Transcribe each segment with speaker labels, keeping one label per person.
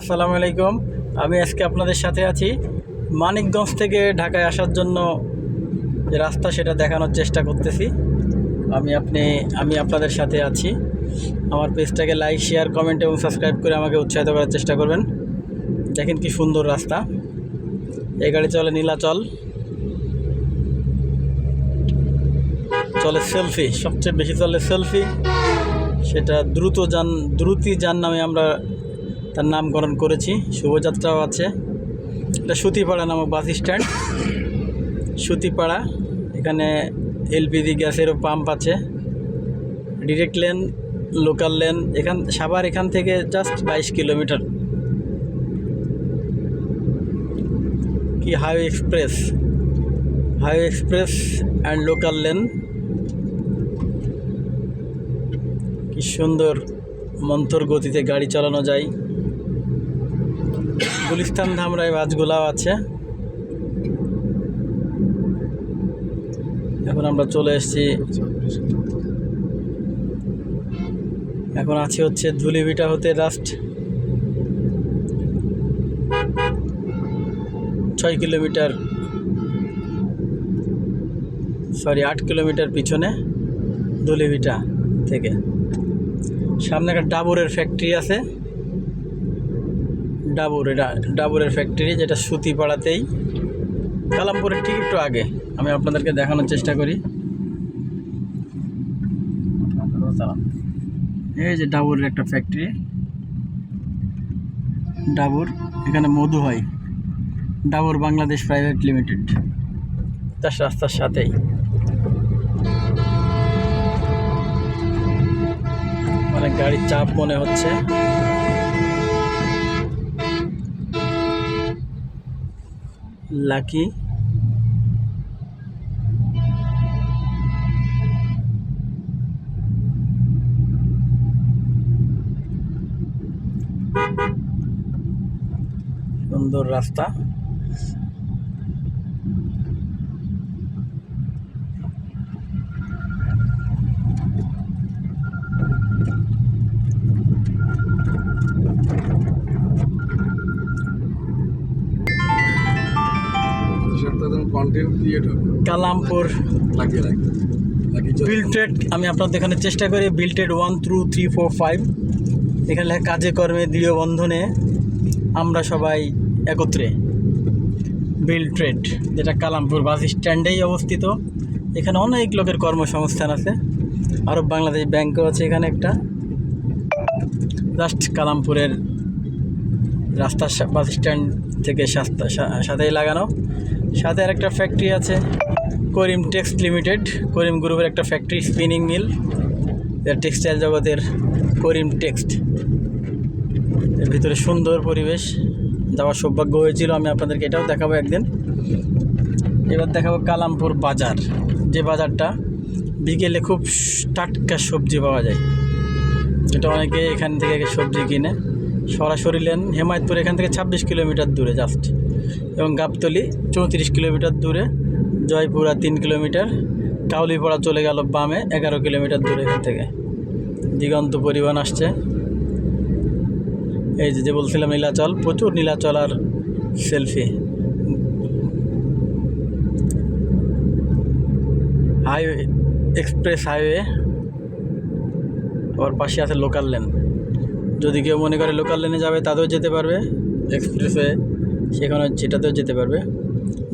Speaker 1: আসসালামু আলাইকুম। আমি আজকে আপনাদের সাথে আছি মানিকগঞ্জ থেকে ঢাকায় আসার জন্য যে রাস্তা সেটা দেখানোর চেষ্টা করতেছি। আমি আপনি, আমি আপনাদের সাথে আছি। আমার পেজটাকে লাইক শেয়ার কমেন্ট এবং সাবস্ক্রাইব করে আমাকে উৎসাহিত করার চেষ্টা করবেন। দেখেন কি সুন্দর রাস্তা। এই গাড়ি চলে নীলাচল। চলে সেলফি সবচেয়ে বেশি চলে সেলফি সেটা দ্রুত যান, দ্রুতি যান নামে আমরা তার নামকরণ করেছি। শুভযাত্রাও আছে। এটা সুতিপাড়া নামক বাস স্ট্যান্ড। সুতিপাড়া, এখানে এলপিজি গ্যাসেরও পাম্প আছে। ডিরেক্ট লেন, লোকাল লেন, এখান, সাভার এখান থেকে জাস্ট বাইশ কিলোমিটার। কি highway express? Highway express and local lane. কি সুন্দর মন্থর গতিতে গাড়ি চালানো যায়। গুলিস্তান ধামরাই বাসগুলাও আছে। এখন আমরা চলে এসেছি। এখন আছি হচ্ছে ধুলিভিটা হতে লাস্ট ছয় কিলোমিটার। সরি, আট কিলোমিটার পিছনে ধুলিভিটা থেকে। সামনে একটা ডাবরের ফ্যাক্টরি আছে। ডাবুর, এটা ডাবুরের ফ্যাক্টরি যেটা সুতিপাড়াতেই। কালামপুরের ঠিক একটু আগে। আমি আপনাদেরকে দেখানোর চেষ্টা করি। এই যে ডাবুরের একটা ফ্যাক্টরি ডাবুর, এখানে মধু হয়। Dabur Bangladesh private limited. তার রাস্তার সাথেই। অনেক গাড়ির চাপ মনে হচ্ছে। লাকি। সুন্দর রাস্তা।
Speaker 2: কন্টেন্ট
Speaker 1: কালামপুর।
Speaker 2: লাগিয়ে
Speaker 1: বিল্টেড আমি আপনার দেখানোর চেষ্টা করি। Built one two three four five এখানে কাজে কর্মে দৃঢ় বন্ধনে আমরা সবাই একত্রে। বিল ট্রেড যেটা কালামপুর বাস স্ট্যান্ডেই অবস্থিত। এখানে অনেক লোকের কর্মসংস্থান আছে। আরব বাংলাদেশ ব্যাংকও আছে এখানে একটা। জাস্ট কালামপুরের রাস্তার বাস স্ট্যান্ড থেকে সাথেই লাগানো। সাথে আর একটা ফ্যাক্টরি আছে, করিম টেক্সট লিমিটেড। করিম গ্রুপের একটা ফ্যাক্টরি স্পিনিং মিল টেক্সটাইল জগতের করিম টেক্সট। এর ভিতরে সুন্দর পরিবেশ। যাওয়ার সৌভাগ্য হয়েছিল, আমি আপনাদেরকে এটাও দেখাবো একদিন। এবার দেখাবো কালামপুর বাজার। যে বাজারটা বিকেলে খুব টাটকা সবজি পাওয়া যায়। এটা অনেকে এখান থেকে সবজি কিনে। সরাসরি লেন হেমায়তপুর এখান থেকে ছাব্বিশ কিলোমিটার দূরে জাস্ট এবং গাবতলি, চৌত্রিশ কিলোমিটার দূরে, জয়পুরা তিন কিলোমিটার, কাউলিপাড়া চলে গেল বামে, এগারো কিলোমিটার দূরে এখান থেকে। দিগন্ত পরিবহন আসছে। এই যে বলছিলাম নীলাচল, প্রচুর নীলাচল আর সেলফি। হাইওয়ে, এক্সপ্রেস হাইওয়ে আবার পাশে আছে লোকাল লেন। যদি কেউ মনে করে লোকাল লেনে যাবে, তাতেও যেতে পারবে। এক্সপ্রেসওয়ে সেখানে সেটাতেও যেতে পারবে।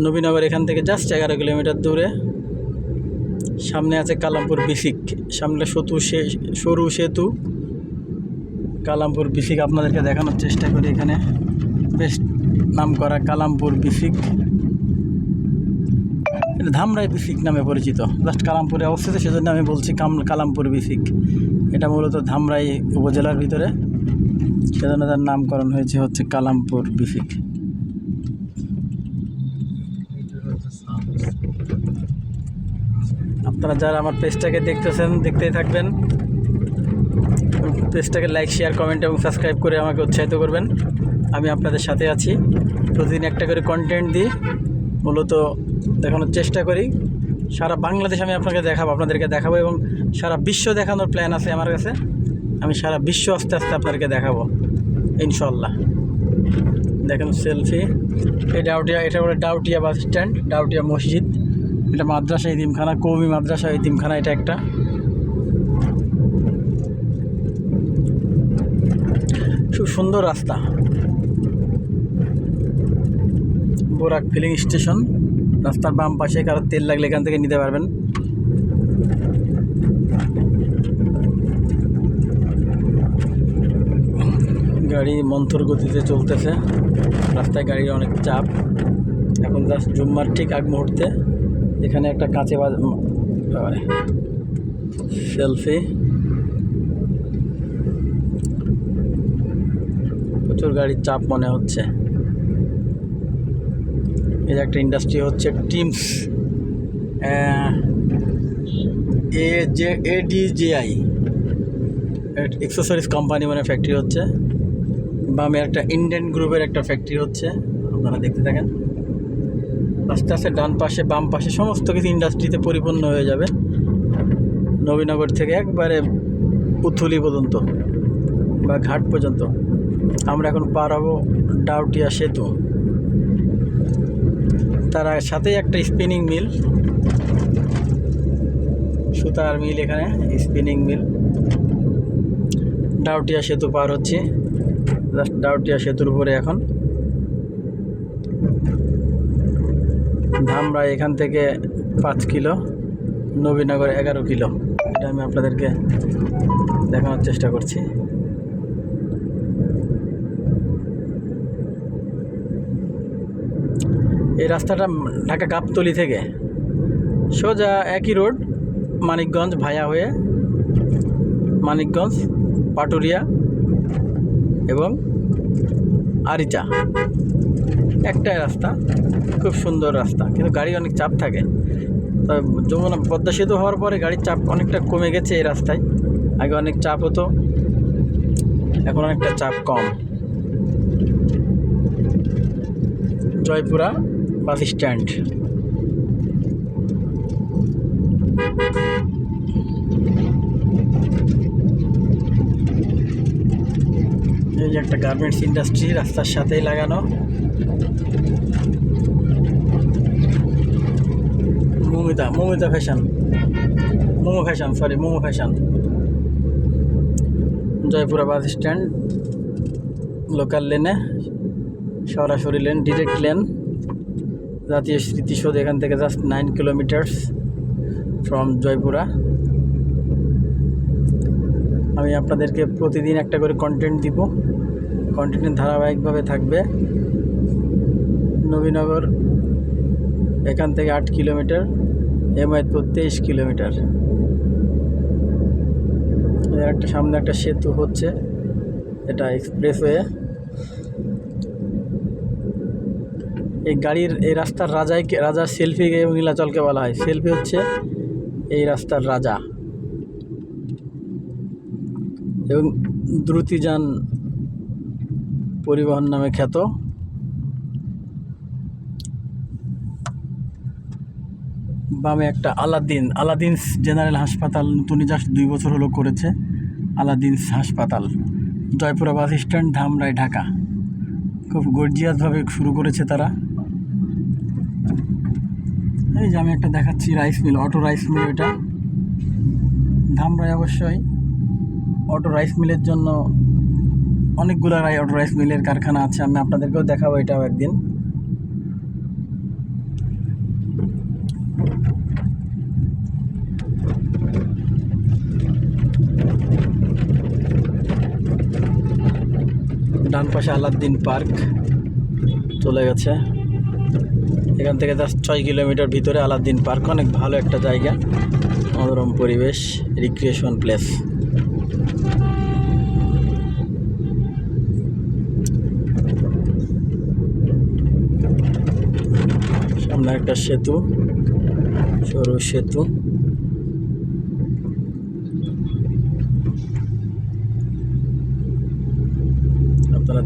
Speaker 1: নবীনগর এখান থেকে জাস্ট এগারো কিলোমিটার দূরে। সামনে আছে কালামপুর বিসিক। সামনে সতু সে, সরু সেতু। কালামপুর বিসিক আপনাদেরকে দেখানোর চেষ্টা করি এখানে। বেশ নাম করা কালামপুর বিসিক। এটা ধামরাই বিসিক নামে পরিচিত। জাস্ট কালামপুরে অবস্থিত, সেজন্য আমি বলছি কাম, কালামপুর বিসিক। এটা মূলত ধামরাই উপজেলার ভিতরে। সেজন্য তার নামকরণ হয়েছে হচ্ছে কালামপুর বিসিক। আপনারা যারা আমার পেজটাকে দেখতেছেন, দেখতেই থাকবেন। পেজটাকে লাইক শেয়ার কমেন্ট এবং সাবস্ক্রাইব করে আমাকে উৎসাহিত করবেন। আমি আপনাদের সাথে আছি। প্রতিদিন একটা করে কন্টেন্ট দিই। মূলত দেখানোর চেষ্টা করি। সারা বাংলাদেশ আমি আপনাকে দেখাবো, আপনাদেরকে দেখাবো এবং সারা বিশ্ব দেখানোর প্ল্যান আছে আমার কাছে। আমি সারা বিশ্ব আস্তে আস্তে আপনাদেরকে দেখাবো ইনশাল্লাহ দেখেন সেলফি এই ডাউটিয়া, এটা বলে ডাউটিয়া বাস স্ট্যান্ড ডাউটিয়া মসজিদ। এটা মাদ্রাসা ইতিমখানা কৌমি মাদ্রাসা ইতিমখানা এটা একটা। খুব সুন্দর রাস্তা। বোরাক ফিলিং স্টেশন রাস্তার বাম পাশে কারও তেল লাগলে এখান থেকে নিতে পারবেন। গাড়ি মন্থর গতিতে চলতেছে। রাস্তায় গাড়ির অনেক চাপ। এখন জাস্ট জুম্মার ঠিক আগ মুহূর্তে। এখানে একটা কাঁচে সেলফি প্রচুর গাড়ির চাপ মনে হচ্ছে। এই একটা ইন্ডাস্ট্রি হচ্ছে Teams A J ADGI accessories company মানে ফ্যাক্টরি হচ্ছে। বামে একটা ইন্ডিয়ান গ্রুপের একটা ফ্যাক্টরি হচ্ছে। আপনারা দেখতে থাকেন। আস্তে আস্তে ডান পাশে, বাম পাশে সমস্ত কিছু ইন্ডাস্ট্রিতে পরিপূর্ণ হয়ে যাবে। নবীনগর থেকে একবারে পুথুলি পর্যন্ত বা ঘাট পর্যন্ত। আমরা এখন পার হব ডাউটিয়া সেতু। তার সাথেই একটা স্পিনিং মিল সুতার মিল এখানে স্পিনিং মিল ডাউটিয়া সেতু পার হচ্ছে। জাস্ট ডাউটিয়া সেতুর উপরে এখন। ধামরা এখান থেকে পাঁচ কিলো, নবীনগর এগারো কিলো। এটা আমি আপনাদেরকে দেখানোর চেষ্টা করছি। এই রাস্তাটা ঢাকা গাবতলি থেকে। সোজা একই রোড, মানিকগঞ্জ ভায়া হয়ে মানিকগঞ্জ, পাটুরিয়া এবং আরিচা। একটাই রাস্তা, খুব সুন্দর রাস্তা, কিন্তু গাড়ি অনেক চাপ থাকে। তবে যমুনা পদ্মা সেতু হওয়ার পরে গাড়ির চাপ অনেকটা কমে গেছে এই রাস্তায়। আগে অনেক চাপ হতো, এখন অনেকটা চাপ কম। Jaipura bus stand. এই যে একটা গার্মেন্টস ইন্ডাস্ট্রি, রাস্তার সাথেই লাগানো। Moumita Momita fashion Momo fashion sorry Momo fashion Joypura bus stand local লেনে সরাসরি লেন ডিরেক্ট লেন জাতীয় স্মৃতিসৌধ এখান থেকে just nine kilometres from Joypura আমি আপনাদেরকে প্রতিদিন একটা করে কন্টেন্ট দিব। কন্টেন্ট ধারাবাহিকভাবে থাকবে। নবীনগর, এখান থেকে আট কিলোমিটার, হেমায়তপুর তেইশ কিলোমিটার। একটা সামনে একটা সেতু হচ্ছে, এটা এক্সপ্রেসওয়ে এই গাড়ির, এই রাস্তার রাজাইকে রাজার সেলফিকে এবং নীলাচলকে বলা হয়। সেলফি হচ্ছে এই রাস্তার রাজা। এবং দ্রুতিযান পরিবহন নামে খ্যাত। বামে একটা আলাদিন আলাদিন জেনারেল হাসপাতাল নতুনই জাস্ট দুই বছর হলো করেছে, আলাদিন হাসপাতাল, জয়পুরা বাস স্ট্যান্ড, ধামরাই, ঢাকা। খুব গর্জিয়াসভাবে শুরু করেছে তারা। এই যে আমি একটা দেখাচ্ছি rice mill auto rice mill এটা। ধামরাই অবশ্যই। অটো রাইস মিলের জন্য অনেকগুলো রাই অটো রাইস মিলের কারখানা আছে, আমি আপনাদেরকেও দেখাবো এটাও একদিন। ডান পাশে আলাদ্দিন পার্ক চলে গেছে। এখান থেকে জাস্ট ছয় কিলোমিটার ভিতরে আলাদ্দিন পার্ক, অনেক ভালো একটা জায়গা। মনোরম পরিবেশ রিক্রিয়েশন প্লেস সামনে একটা সেতু, সরু সেতু।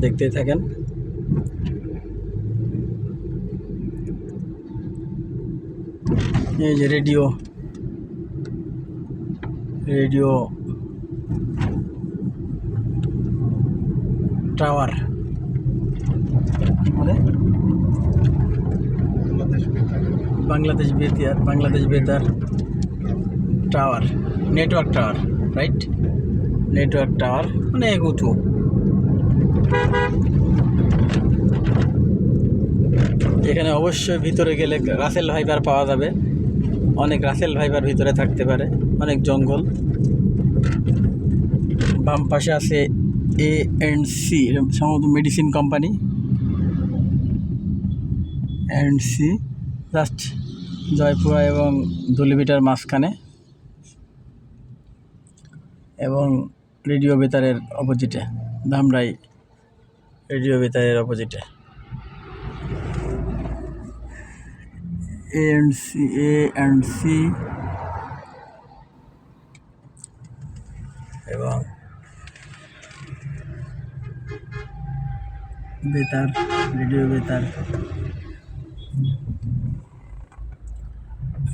Speaker 1: দেখতেই থাকেন। এই যে রেডিও। রেডিও। টাওয়ার। মানে? বাংলাদেশ বেতার বাংলাদেশ বেতার tower. Network tower right? Network tower অনেক উঁচু। এখানে অবশ্যই ভিতরে গেলে রাসেল ভাইপার পাওয়া যাবে। অনেক রাসেল ভাইপার ভিতরে থাকতে পারে, অনেক জঙ্গল। বাম পাশে আছে এ এন্ড সি সম্ভবত medicine company and C just Joypura এবং ধুলিবিটার মাঝখানে। এবং রেডিও বেতারের অপোজিটে ধামরাই। রেডিও বেতারের অপোজিটে। A C A and C. এবং বেতার রেডিও বেতার।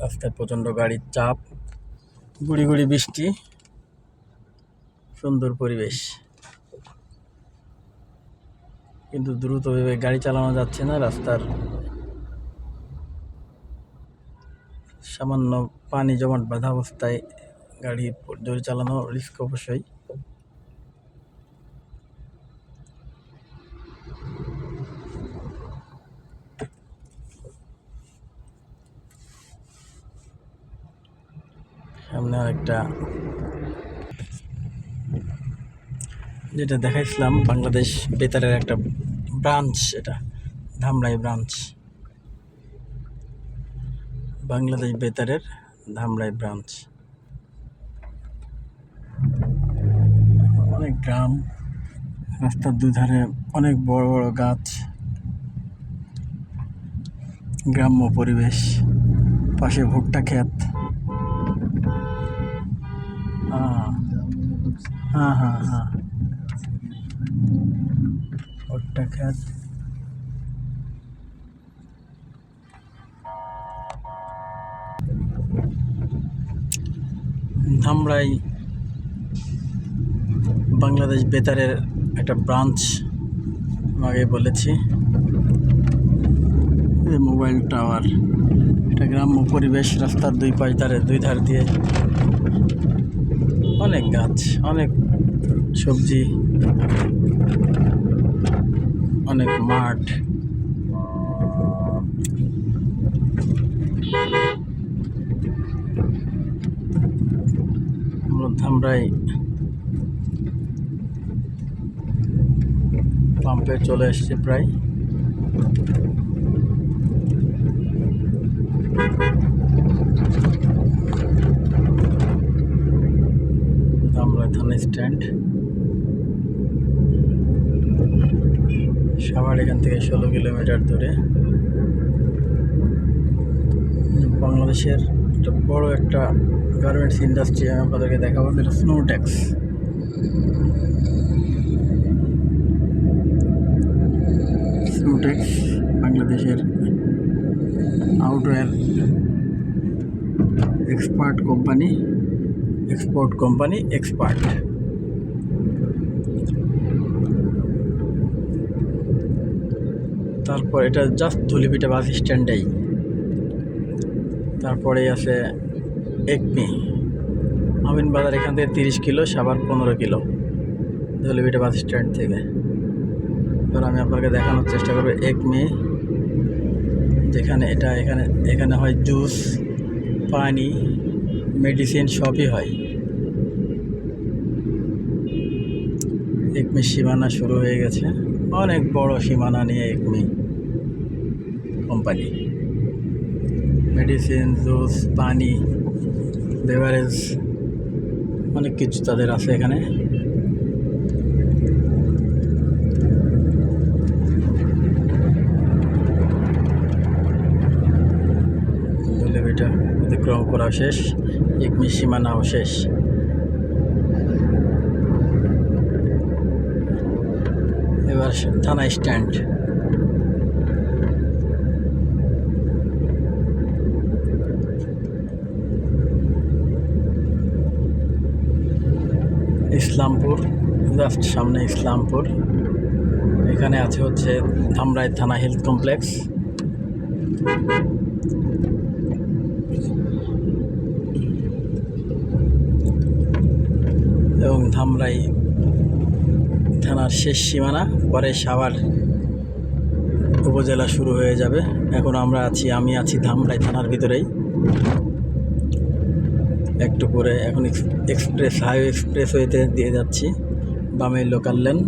Speaker 1: রাস্তায় প্রচণ্ড গাড়ির চাপ গুড়ি গুড়ি বৃষ্টি সুন্দর পরিবেশ। কিন্তু দ্রুতভাবে গাড়ি চালানো যাচ্ছে না, রাস্তার সামান্য পানি জমাট বাঁধা অবস্থায় গাড়ি জোরে চালানো রিস্ক অবশ্যই। সামনে আরেকটা যেটা দেখাইছিলাম, বাংলাদেশ বেতারের একটা ব্রাঞ্চ এটা, ধামরাই ব্রাঞ্চ বাংলাদেশ বেতারের ধামরাই ব্রাঞ্চ অনেক গ্রাম, রাস্তার দুধারে অনেক বড় বড় গাছ, গ্রাম্য পরিবেশ, পাশে ভুট্টা ক্ষেত। হ্যাঁ হ্যাঁ হ্যাঁ হ্যাঁ ভুট্টা ক্ষেত ধামরাই বাংলাদেশ বেতারের একটা ব্রাঞ্চ আগে বলেছি। মোবাইল টাওয়ার এটা গ্রাম্য পরিবেশ, রাস্তার দুই পাশ ধারে দুই ধার দিয়ে অনেক গাছ, অনেক সবজি। অনেক মাঠ। ধামরাই পাম্পে চলে এসেছি প্রায়। ধামরাই থানা স্ট্যান্ড। সাভার এখান থেকে ষোলো কিলোমিটার দূরে। বাংলাদেশের একটা বড় একটা গার্মেন্টস ইন্ডাস্ট্রি আমি আপনাদেরকে দেখাবো, যেটা স্নোটেক্স স্নোটেক্স বাংলাদেশের outerwear expert company export company expert তারপর এটা জাস্ট ধুলিপিটা বাস স্ট্যান্ডেই। তারপরে আছে একমি আমিন বাজার এখান থেকে তিরিশ কিলো সাবার পনেরো কিলো। ধুলিপিটা বাস স্ট্যান্ড থেকে। এবার আমি আপনাকে দেখানোর চেষ্টা করব একমি যেখানে এটা এখানে এখানে হয় জুস, পানি, মেডিসিন সবই হয়। একমি সীমানা শুরু হয়ে গেছে। অনেক বড় সীমানা নিয়ে একমি কোম্পানি মেডিসিন জুস পানি বেভারেজ অনেক কিছু তাদের আছে এখানে। অতিক্রম করা শেষ একমি সীমানাও শেষ। থানা স্ট্যান্ড। ইসলামপুর, জাস্ট সামনে ইসলামপুর। এখানে আছে হচ্ছে ধামরাই থানা হেলথ কমপ্লেক্স। এবং ধামরাই থানার শেষ সীমানা, পরে সাভার উপজেলা শুরু হয়ে যাবে। এখন আমরা আছি, আমি আছি ধামরাই থানার ভিতরেই। একটু পরে এখন এক্স- এক্সপ্রেস হাইওয়ে এক্সপ্রেস ওয়েতে দিয়ে যাচ্ছি, বামে লোকাল লেন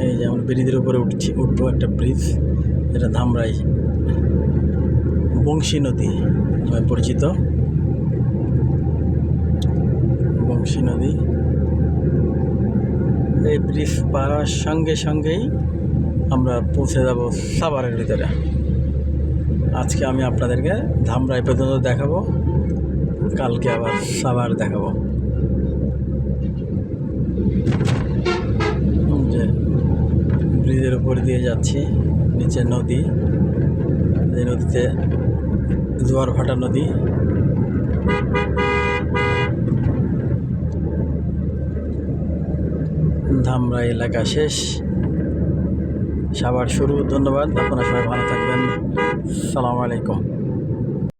Speaker 1: এই যে আমরা ব্রিজের উপরে উঠছি, উঠবো একটা ব্রিজ, যেটা ধামরাই বংশী নদী পরিচিত। বংশী নদী। এই ব্রিজ পাওয়ার সঙ্গে সঙ্গেই আমরা পৌঁছে যাব সাভারের ভিতরে। আজকে আমি আপনাদেরকে ধামরাই পর্যন্ত দেখাবো, কালকে আবার সাভার দেখাবো। যে ব্রিজের উপর দিয়ে যাচ্ছি, নিচে নদী। এই নদীতে জোয়ার ভাটা নদী। ধামরা এলাকা শেষ। সবার শুরু ধন্যবাদ। আপনারা সবাই ভালো থাকবেন। সালাম আলাইকুম।